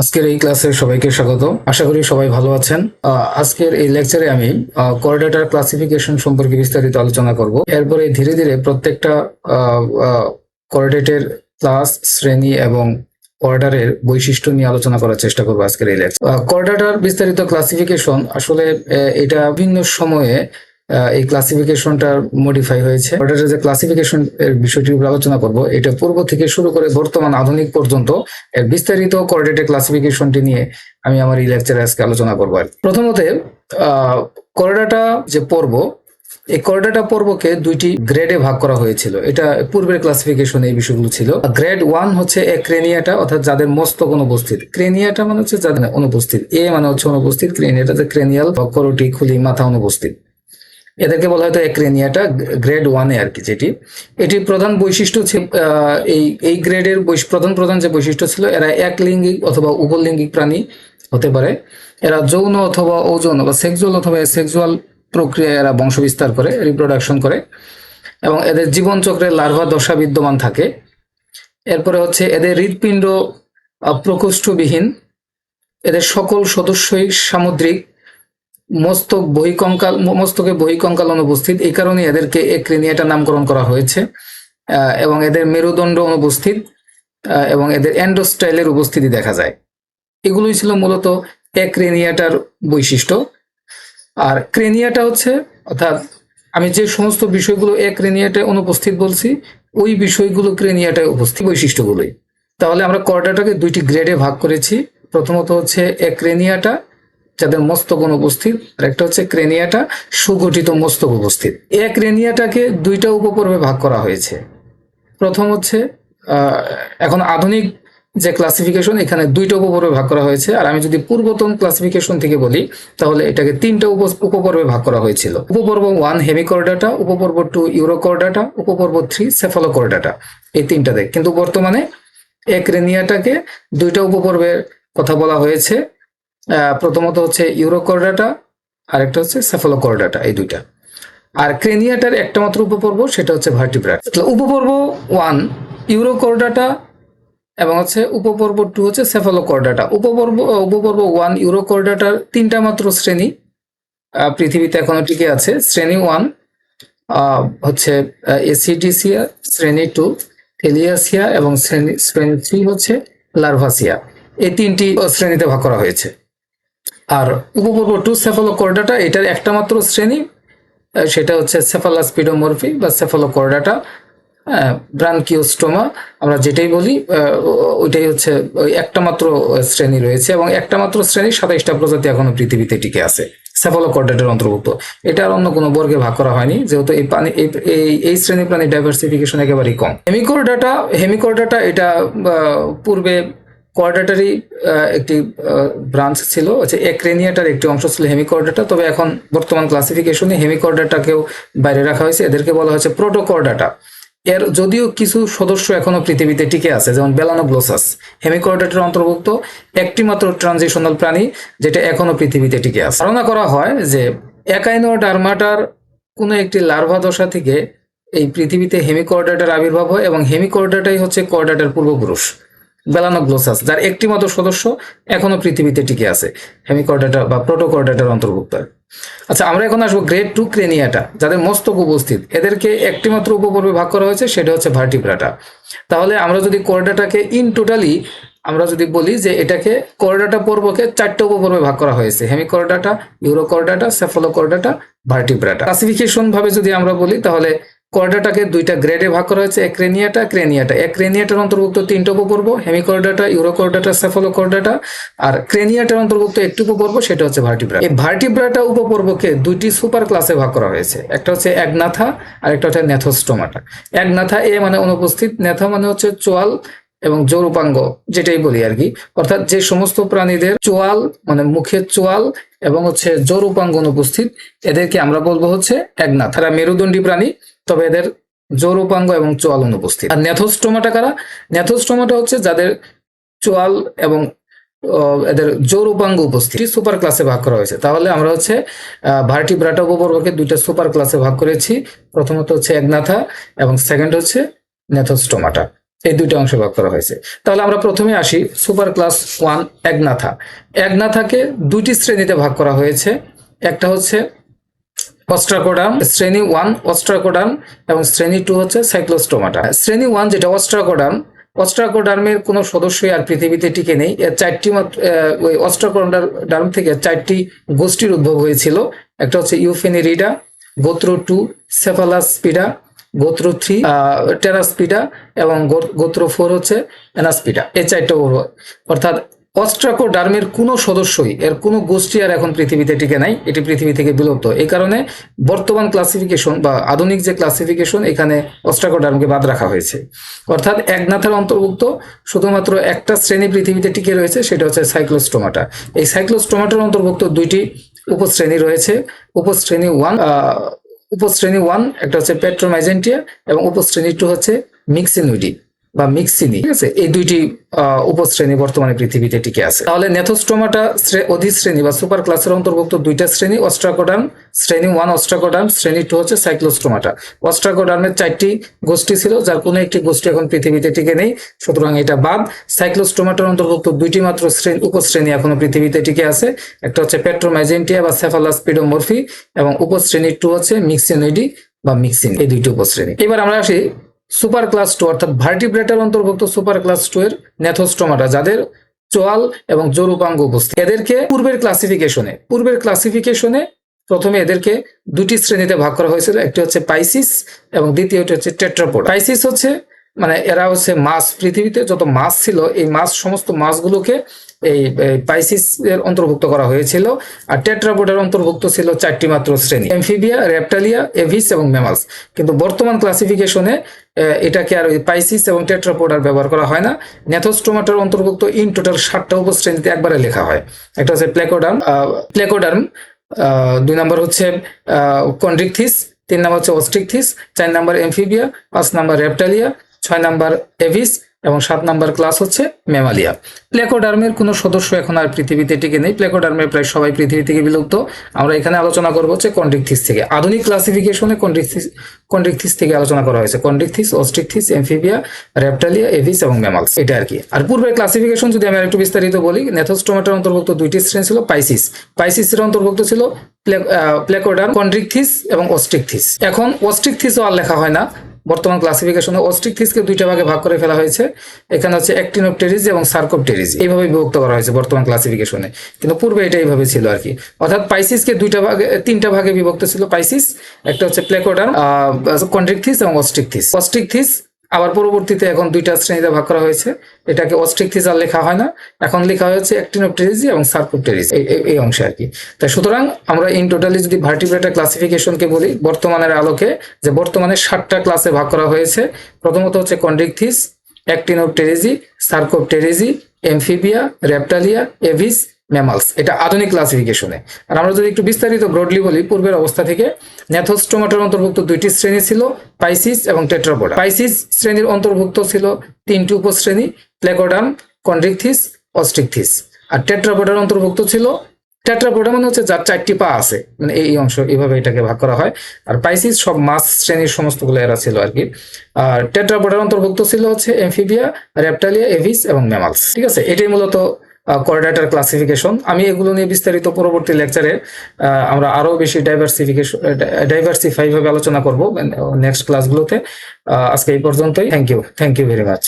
আজকের এই ক্লাসে সবাইকে স্বাগত আশা করি সবাই ভালো আছেন। আজকের এই লেকচারে আমি কোঅর্ডিনেটর ক্লাসিফিকেশন সম্পর্কে বিস্তারিত আলোচনা করব। এরপরে ধীরে ধীরে প্রত্যেকটা কোঅর্ডিনেটের ক্লাস শ্রেণি এবং অর্ডারের বৈশিষ্ট্য নিয়ে আলোচনা করার চেষ্টা করব আজকের এই লেকচার কোঅর্ডিনেটর বিস্তারিত ক্লাসিফিকেশন আসলে এটা বিভিন্ন সময়ে এই ক্লাসিফিকেশনটা মডিফাই হয়েছে। অর্ডারের যে ক্লাসিফিকেশন এর বিষয়টির উপর আলোচনা করব, এটা পূর্ব থেকে শুরু করে বর্তমান আধুনিক পর্যন্ত এর বিস্তারিত কোঅর্ডিনেটেড ক্লাসিফিকেশনটি নিয়ে আমি আমার এই লেকচারে আজকে আলোচনা করব আর। প্রথমত কোঅর্ডিনেটা যে পর্ব, এই কোঅর্ডিনেটা পর্বকে দুইটি গ্রেডে ভাগ করা হয়েছিল। এটা পূর্বের ক্লাসিফিকেশন এই বিষয়গুলো ছিল। গ্রেড ওয়ান হচ্ছে এ ক্রেনিয়াটা অর্থাৎ যাদের মস্তক অনুপস্থিত। ক্রেনিয়াটা মানে হচ্ছে যাদের অনুপস্থিত। এ মানে হচ্ছে অনুপস্থিত ক্রেনিয়াটা যে ক্রেনিয়াল করোটি খুলি মাথা অনুপস্থিত। এদেরকে বলা হয়তো এক্রেনিয়াটা, গ্রেড ওয়ানে আর কি যেটি। এটির প্রধান বৈশিষ্ট্য ছিল এই এই গ্রেডের প্রধান প্রধান যে বৈশিষ্ট্য ছিল, এরা এক একলিঙ্গিক অথবা উভলিঙ্গিক প্রাণী হতে পারে। এরা যৌন অথবা ওজন বা সেক্সুয়াল অথবা সেক্সুয়াল প্রক্রিয়ায় এরা বংশবিস্তার করে, রিপ্রোডাকশন করে এবং এদের জীবনচক্রে লার্ভা দশা বিদ্যমান থাকে। এরপরে হচ্ছে এদের হৃৎপিণ্ড প্রকোষ্ঠবিহীন। এদের সকল সদস্যই সামুদ্রিক মস্তক বহিকঙ্কাল মস্তকে বহিকঙ্কাল অনুপস্থিত। এই কারণে এদেরকে এক্রেনিয়াটা নামকরণ করা হয়েছে এবং এদের মেরুদণ্ড অনুপস্থিত এবং এদের অ্যান্ডোস্টাইলের উপস্থিতি দেখা যায়। এগুলোই ছিল মূলত এক্রেনিয়াটার বৈশিষ্ট্য। আর ক্রেনিয়াটা হচ্ছে, অর্থাৎ আমি যে সমস্ত বিষয়গুলো এক্রেনিয়াটায় অনুপস্থিত বলছি, ওই বিষয়গুলো ক্রেনিয়াটায় উপস্থিত বৈশিষ্ট্যগুলোই। তাহলে আমরা কর্ডাটাকে দুইটি গ্রেডে ভাগ করেছি। প্রথমত হচ্ছে এক্রেনিয়াটা যাদের মস্তক অনুপস্থিত, আর একটা হচ্ছে ক্রেনিয়াটা সুগঠিত মস্তক উপস্থিত। এক ক্রেনিয়াটাকে দুইটা উপপর্বে ভাগ করা হয়েছে। প্রথম হচ্ছে এখন আধুনিক যে ক্লাসিফিকেশন এখানে দুইটা উপপর্বে ভাগ করা হয়েছে। আর আমি যদি পূর্বতন ক্লাসিফিকেশন থেকে বলি, তাহলে এটাকে তিনটা উপ- উপপর্বে ভাগ করা হয়েছিল। উপপর্ব ওয়ান হেমিকর্ডাটা উপপর্ব টু ইউরোকর্ডাটা উপপর্ব থ্রি সেফালোকর্ডাটা এই তিনটাতে। কিন্তু বর্তমানে এক রেনিয়াটাকে দুইটা উপপর্বের কথা বলা হয়েছে। প্রথমত হচ্ছে ইউরোকর্ডাটা আর একটা হচ্ছে সেফালোকর্ডাটা এই দুইটা। আর ক্রেনিয়াটার একটা মাত্র উপপর্ব, সেটা হচ্ছে ভার্টিব্রাট উপপর্ব ওয়ান ইউরোকর্ডাটা এবং হচ্ছে উপপর্ব টু হচ্ছে সেফালোকর্ডাটা উপপর্ব উপপর্ব ওয়ান ইউরোকর্ডাটার তিনটা মাত্র শ্রেণি পৃথিবীতে এখনও টিকে আছে। শ্রেণি ওয়ান হচ্ছে এসিডিসিয়া শ্রেণি টু থেলিয়াসিয়া এবং শ্রেণি শ্রেণি থ্রি হচ্ছে লার্ভাসিয়া এই তিনটি শ্রেণীতে ভাগ করা হয়েছে। আর উপপর্ব টু সেফালোকর্ডাটা এটার একটা মাত্র শ্রেণি সেটা হচ্ছে সেফালাস্পিডোমরফি বা সেফালোকর্ডাটা ব্রানকিওস্টোমা আমরা যেটাই বলি ওইটাই হচ্ছে ওই একটা মাত্র শ্রেণি রয়েছে এবং একটা মাত্র শ্রেণি সাতাইশটা প্রজাতি এখনও পৃথিবীতে টিকে আছে সেফালোকর্ডাটের অন্তর্ভুক্ত। এটা আর অন্য কোনো বর্গে ভাগ করা হয়নি, যেহেতু এই প্রাণী এই, এই- এই শ্রেণি প্রাণী ডাইভার্সিফিকেশন একেবারেই কম। হেমিকোরডাটা হেমিকোরডাটা এটা পূর্বে কোয়ার্ডাটারি একটি ব্রাঞ্চ ছিল, হচ্ছে একরেনিয়াটার একটি অংশ ছিল হেমিকর্ডাটা তবে এখন বর্তমান ক্লাসিফিকেশনে হেমিকর্ডাটাকেও বাইরে রাখা হয়েছে। এদেরকে বলা হয়েছে প্রোটোকর্ডাটা এর যদিও কিছু সদস্য এখনও পৃথিবীতে টিকে আছে, যেমন বেলানোগ্লোসাস হেমিকর্ডাটের অন্তর্ভুক্ত একটি মাত্র ট্রানজিশনাল প্রাণী, যেটা এখনও পৃথিবীতে টিকে আছে। ধারণা করা হয় যে একাইনো ডার্মাটার কোনো একটি লার্ভা দশা থেকে এই পৃথিবীতে হেমিকর্ডাটার আবির্ভাব হয় এবং হেমিকর্ডাটাই হচ্ছে কর্ডাটার পূর্বপুরুষ। বেলানোগ্লোসাস যার একটি মাত্র সদস্য এখনও পৃথিবীতে টিকে আছে হেমিকর্ডাটা বা প্রোটোকর্ডাটার অন্তর্ভুক্ত। আচ্ছা আমরা এখন আসব গ্রেড টু ক্রেনিয়াটা, যাদের মস্তক উপস্থিত। এদেরকে একটি মাত্র উপপর্বে ভাগ করা হয়েছে, সেটা হচ্ছে ভার্টিব্রাটা তাহলে আমরা যদি কর্ডাটাকে ইন টোটালি, আমরা যদি বলি যে এটাকে কর্ডাটা পর্বকে চারটে উপপর্বে ভাগ করা হয়েছে hemichordata urochordata cephalochordata vertebrata classification ভাবে যদি আমরা বলি, তাহলে কর্ডাটাকে দুইটা গ্রেডে ভাগ করা হয়েছে, একরেনিয়াটা, ক্রেনিয়াটা। একরেনিয়াটার অন্তর্ভুক্ত তিনটা উপপর্ব হেমিকর্ডাটা ইউরোকর্ডাটা সেফালোকর্ডাটা আর ক্রেনিয়াটার অন্তর্ভুক্ত একটি উপপর্ব সেটা হচ্ছে ভার্টিব্রা। এই ভার্টিব্রাটা উপপর্বকে দুইটি সুপার ক্লাসে ভাগ করা হয়েছে। একটা হচ্ছে একনাথা আর একটা হচ্ছে নেথোস্টোমাটা। একনাথা এ মানে অনুপস্থিত, নেথা মানে হচ্ছে চোয়াল এবং জৌরূপাঙ্গ যেটাই বলি আর কি। অর্থাৎ যে সমস্ত প্রাণীদের চোয়াল মানে মুখের চোয়াল এবং হচ্ছে জৌরূপাঙ্গ অনুপস্থিত, এদেরকে আমরা বলব হচ্ছে একনাথ তারা মেরুদণ্ডী প্রাণী তবে এদের জৌরূপাঙ্গ এবং চোয়াল অনুপস্থিত আর নেথোস্টোমাটা কারা? নেথোস্টোমাটা হচ্ছে যাদের চোয়াল এবং এদের জৌরূপাঙ্গ উপস্থিত। সুপার ক্লাসে ভাগ করা হয়েছে। তাহলে আমরা হচ্ছে ভার্টিব্রাটা উপবর্গকে দুইটা সুপার ক্লাসে ভাগ করেছি। প্রথমত হচ্ছে একনাথা এবং সেকেন্ড হচ্ছে নেথোস্টোমাটা। এই দুইটা অংশে ভাগ করা হয়েছে। তাহলে আমরা প্রথমে আসি সুপার ক্লাস ওয়ান একনাথা। একনাথাকে দুইটি শ্রেণীতে ভাগ করা হয়েছে। একটা হচ্ছে অস্ট্রাকোডাম, শ্রেণি ওয়ান অস্ট্রাকোডাম এবং শ্রেণি টু হচ্ছে সাইক্লোস্টোমাটা শ্রেণি ওয়ান যেটা অস্ট্রাকোডাম অস্ট্রাকোডার্মের কোনো সদস্যই আর পৃথিবীতে টিকে নেই। এর চারটি মাত্র ওই অস্ট্রাকোডার্ম থেকে চারটি গোষ্ঠীর উদ্ভব হয়েছিল। একটা হচ্ছে ইউফেনিরিডা, গোত্র টু সেফালাসপিডা গোত্র থ্রি টেরাসপিডা এবং গোত্র ফোর হচ্ছে এনাসপিডা এই চারটা অর্থাৎ অস্ট্রাকোডার্মের কোনো সদস্যই এর কোনো গোষ্ঠী আর এখন পৃথিবীতে টিকে নাই, এটি পৃথিবী থেকে বিলুপ্ত। এই কারণে বর্তমান ক্লাসিফিকেশন বা আধুনিক যে ক্লাসিফিকেশন এখানে অস্ট্রাকোডার্মকে বাদ রাখা হয়েছে। অর্থাৎ একনাথের অন্তর্ভুক্ত শুধুমাত্র একটা শ্রেণি পৃথিবীতে টিকে রয়েছে, সেটা হচ্ছে সাইক্লোস্টোমাটা এই সাইক্লোস্টোমাটার অন্তর্ভুক্ত দুইটি উপশ্রেণী রয়েছে। উপশ্রেণী ওয়ান উপশ্রেণী ওয়ান একটা হচ্ছে পেট্রোমাইজেন্টিয়া এবং উপশ্রেণী টু হচ্ছে মিক্সিনুইডি বা মিক্সিনি ঠিক আছে? এই দুইটি উপশ্রেণী বর্তমানে পৃথিবীতে টিকে আছে। তাহলে নেথোস্টোমাটা অধিশ্রেণী বা সুপার ক্লাসের অন্তর্ভুক্ত দুইটা শ্রেণি অস্ট্রাকোডার্ম শ্রেণি ওয়ান অস্ট্রাকোডার্ম শ্রেণি টু হচ্ছে সাইক্লোস্টোমাটা অস্ট্রাকোডার্মের চারটি গোষ্ঠী ছিল, যার কোনো একটি গোষ্ঠী এখন পৃথিবীতে টিকে নেই, সুতরাং এটা বাদ। সাইক্লোস্টোমাটার অন্তর্ভুক্ত দুইটি মাত্র শ্রেণি, উপশ্রেণী এখনও পৃথিবীতে টিকে আছে। একটা হচ্ছে পেট্রোমাইজেন্টিয়া বা সেফালাসপিডোমরফি এবং উপশ্রেণী টু হচ্ছে মিক্সিনোইডি বা মিক্সিন এই দুইটি উপশ্রেণী। এবার আমরা আসি সুপার ক্লাস টু, অর্থাৎ ভার্টিব্রেটার অন্তর্ভুক্ত সুপার ক্লাস টু এর নেথোস্টোমাটা যাদের চোয়াল এবং জোরুপাঙ্গ উপস্থিত। এদেরকে পূর্বের ক্লাসিফিকেশনে পূর্বের ক্লাসিফিকেশনে প্রথমে এদেরকে দুটি শ্রেণীতে ভাগ করা হয়েছিল, একটি হচ্ছে পাইসিস এবং দ্বিতীয়টি হচ্ছে টেট্রাপোড পাইসিস হচ্ছে মানে এরা হচ্ছে মাছ। পৃথিবীতে যত মাছ ছিল, এই মাছ, সমস্ত মাছগুলোকে এই পাইসিস এর অন্তর্ভুক্ত করা হয়েছিল আর টেট্রাপোডের অন্তর্ভুক্ত ছিল চারটি মাত্র শ্রেণি এমফিবিয়া রেপটালিয়া এভিস এবং মেমালস কিন্তু বর্তমান ক্লাসিফিকেশনে এটাকে আর ওই পাইসিস এবং টেট্রাপোড আর ব্যবহার করা হয় না। নেথোস্টোমাটার অন্তর্ভুক্ত ইন টোটাল ষাটটা উপশ্রেণীতে একবারে লেখা হয়। একটা হচ্ছে প্লেকোডার্ম প্লেকোডার্ম দুই নম্বর হচ্ছে কন্ড্রিকথিস তিন নম্বর হচ্ছে অস্ট্রিকথিস চার নম্বর এমফিবিয়া পাঁচ নম্বর রেপটালিয়া ছয় নাম্বার এভিস এবং সাত নাম্বার ক্লাস হচ্ছে মেমালিয়া প্লেকোডার্মের কোনো সদস্য এখন আর পৃথিবীতে টিকে নেই। প্লেকোডার্মের প্রায় সবাই পৃথিবী থেকে বিলুপ্ত। আমরা এখানে আলোচনা করব হচ্ছে কন্ড্রিকথিস থেকে। আধুনিক ক্লাসিফিকেশনে কন্ড্রিকথিস কন্ড্রিকথিস থেকে আলোচনা করা হয়েছে। কন্ড্রিকথিস অস্ট্রিকথিস এমফিবিয়া রেপটালিয়া এভিস এবং মেমালস এটা আর কি। আর পূর্বের ক্লাসিফিকেশন যদি আমি একটু বিস্তারিত বলি, নেথোস্টোমাটার অন্তর্ভুক্ত দুইটি শ্রেণি ছিল পাইসিস। পাইসিসের অন্তর্ভুক্ত ছিল প্লেকোডার্ম কন্ড্রিকথিস এবং অস্ট্রিকথিস এখন অস্ট্রিকথিসও আর লেখা হয় না। বর্তমান ক্লাসিফিকেশনে অস্ট্রিকথিসকে দুইটা ভাগে ভাগ করে ফেলা হয়েছে। এখানে হচ্ছে অ্যাক্টিনোপটেরিজ এবং সার্কোপটেরিজ এইভাবে বিভক্ত করা হয়েছে বর্তমান ক্লাসিফিকেশনে কিন্তু পূর্বে এটা এইভাবে ছিল আর কি। অর্থাৎ পাইসিসকে দুইটা ভাগে, তিনটা ভাগে বিভক্ত ছিল পাইসিস একটা হচ্ছে প্লেকোডার কন্ড্রিকথিস এবং অস্ট্রিকথিস অস্ট্রিকথিস আবার পরবর্তীতে এখন দুইটা শ্রেণীতে ভাগ করা হয়েছে। এটাকে অস্ট্রিকথিস আর লেখা হয় না। এখন লেখা হয়েছে অ্যাক্টিনোপটেরিজি এবং সার্কোপটেরিজ, এই অংশে আর কি। তাই সুতরাং আমরা ইন টোটালি যদি ভার্টিব্রেটার ক্লাসিফিকেশনকে বলি, বর্তমানের আলোকে যে বর্তমানে ষাটটা ক্লাসে ভাগ করা হয়েছে, প্রথমত হচ্ছে chondrichthyes actinopterygii sarcopterygii amphibia reptilia aves mammals এটা আধুনিক ক্লাসিফিকেশনে আর আমরা যদি একটু বিস্তারিত ব্রডলি বলি, পূর্বের অবস্থা থেকে ন্যাথোস্টোমাটার অন্তর্ভুক্ত দুইটি শ্রেণি ছিল, পাইসিস এবং টেট্রাপোডা পাইসিস শ্রেণির অন্তর্ভুক্ত ছিল তিনটি উপশ্রেণী প্লেকোডাম কন্ড্রিকথিস, অস্ট্রিকথিস। আর টেট্রাপোডার অন্তর্ভুক্ত ছিল টেট্রাপোডা মানে হচ্ছে যার চারটি পা আছে মানে এই অংশ এইভাবে এটাকে ভাগ করা হয়। আর পাইসিস সব মাছ শ্রেণির সমস্তগুলো এরা ছিল আর কি আর টেট্রাপোডার অন্তর্ভুক্ত ছিল হচ্ছে এমফিবিয়া রেপটালিয়া এভিস এবং ম্যামালস ঠিক আছে? এটাই মূলত কোঅর্ডিনেটর ক্লাসিফিকেশন আমি এগুলো নিয়ে বিস্তারিত পরবর্তী লেকচারে আমরা আরও বেশি ডাইভার্সিফিকেশন ডাইভার্সিফাইভাবে আলোচনা করব নেক্সট ক্লাসগুলোতে আজকে এই পর্যন্তই। Thank you thank you very much